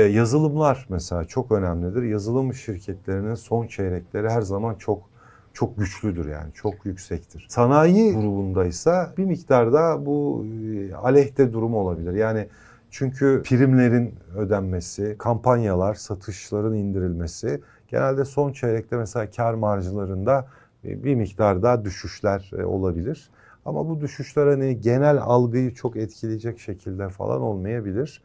E, Yazılımlar mesela çok önemlidir. Yazılım şirketlerinin son çeyrekleri her zaman çok çok güçlüdür yani çok yüksektir. Sanayi grubundaysa bir miktarda bu e, aleyhte durum olabilir. Yani çünkü primlerin ödenmesi, kampanyalar, satışların indirilmesi genelde son çeyrekte mesela kar marjlarında e, bir miktar daha düşüşler olabilir. Ama bu düşüşler hani genel algıyı çok etkileyecek şekilde falan olmayabilir.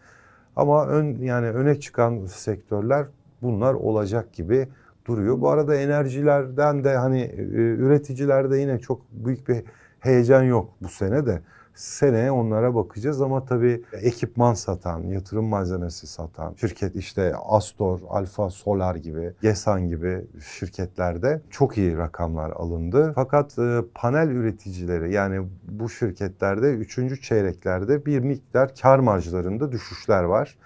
Ama ön yani öne çıkan sektörler bunlar olacak gibi duruyor. Bu arada enerjilerden de hani e, üreticilerde yine çok büyük bir heyecan yok bu sene de. Seneye onlara bakacağız ama tabii ekipman satan, yatırım malzemesi satan şirket işte Astor, Alfa Solar gibi, Gesan gibi şirketlerde çok iyi rakamlar alındı. Fakat e, panel üreticileri yani bu şirketlerde 3. çeyreklerde bir miktar kar marjlarında düşüşler var.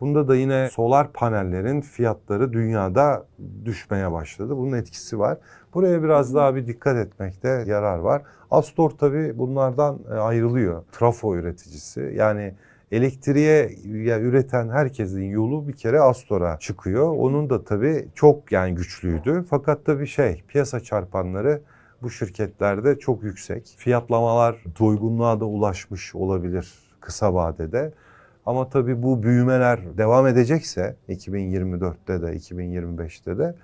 Bunda da yine solar panellerin fiyatları dünyada düşmeye başladı. Bunun etkisi var. Buraya biraz daha bir dikkat etmekte yarar var. Astor tabii bunlardan e, ayrılıyor. Trafo üreticisi. Yani elektriğe ya üreten herkesin yolu bir kere Astor'a çıkıyor. Onun da tabii çok yani güçlüydü. Fakat tabii şey piyasa çarpanları bu şirketlerde çok yüksek. Fiyatlamalar doygunluğa da ulaşmış olabilir kısa vadede. Ama tabii bu büyümeler devam edecekse 2024'te de 2025'te de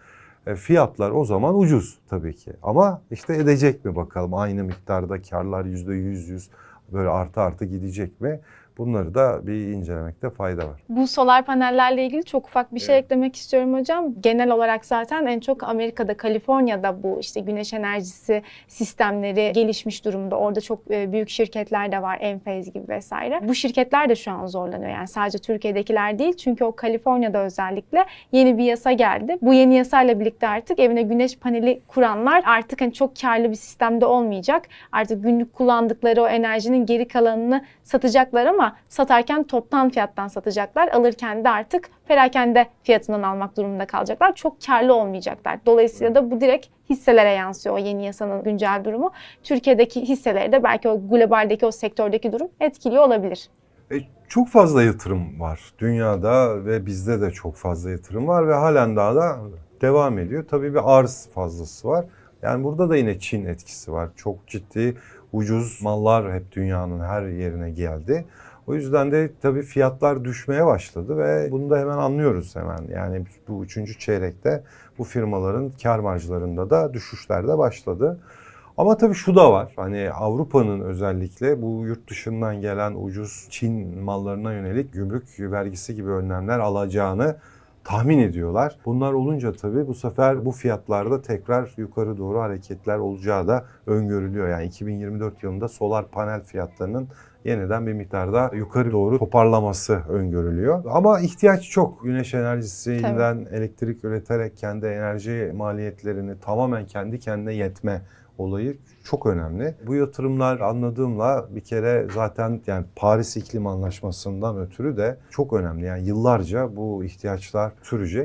e, fiyatlar o zaman ucuz tabii ki. Ama işte edecek mi bakalım aynı miktarda karlar yüzde yüz yüz böyle artı artı gidecek mi? Bunları da bir incelemekte fayda var. Bu solar panellerle ilgili çok ufak bir şey Evet. eklemek istiyorum hocam. Genel olarak zaten en çok Amerika'da, Kaliforniya'da bu işte güneş enerjisi sistemleri gelişmiş durumda. Orada çok e, büyük şirketler de var, Enphase gibi vesaire. Bu şirketler de şu an zorlanıyor. Yani sadece Türkiye'dekiler değil. Çünkü o Kaliforniya'da özellikle yeni bir yasa geldi. Bu yeni yasayla birlikte artık evine güneş paneli kuranlar artık hani çok karlı bir sistemde olmayacak. Artık günlük kullandıkları o enerjinin geri kalanını satacaklar ama satarken toptan fiyattan satacaklar. Alırken de artık perakende fiyatından almak durumunda kalacaklar. Çok karlı olmayacaklar. Dolayısıyla da bu direkt hisselere yansıyor o yeni yasanın güncel durumu. Türkiye'deki hisseleri de belki o globaldeki o sektördeki durum etkiliyor olabilir. E, çok fazla yatırım var dünyada ve bizde de çok fazla yatırım var ve halen daha da devam ediyor. Tabii bir arz fazlası var. Yani burada da yine Çin etkisi var. Çok ciddi ucuz mallar hep dünyanın her yerine geldi. O yüzden de tabii fiyatlar düşmeye başladı ve bunu da hemen anlıyoruz hemen. Yani bu üçüncü çeyrekte bu firmaların kar marjlarında da düşüşler de başladı. Ama tabii şu da var. Hani Avrupa'nın özellikle bu yurt dışından gelen ucuz Çin mallarına yönelik gümrük vergisi gibi önlemler alacağını tahmin ediyorlar. Bunlar olunca tabii bu sefer bu fiyatlarda tekrar yukarı doğru hareketler olacağı da öngörülüyor. Yani 2024 yılında solar panel fiyatlarının yeniden bir miktarda yukarı doğru toparlaması öngörülüyor. Ama ihtiyaç çok. Güneş enerjisinden elektrik üreterek kendi enerji maliyetlerini tamamen kendi kendine yetme olayı çok önemli. Bu yatırımlar anladığımla bir kere zaten yani Paris İklim Anlaşması'ndan ötürü de çok önemli. Yani yıllarca bu ihtiyaçlar sürecek.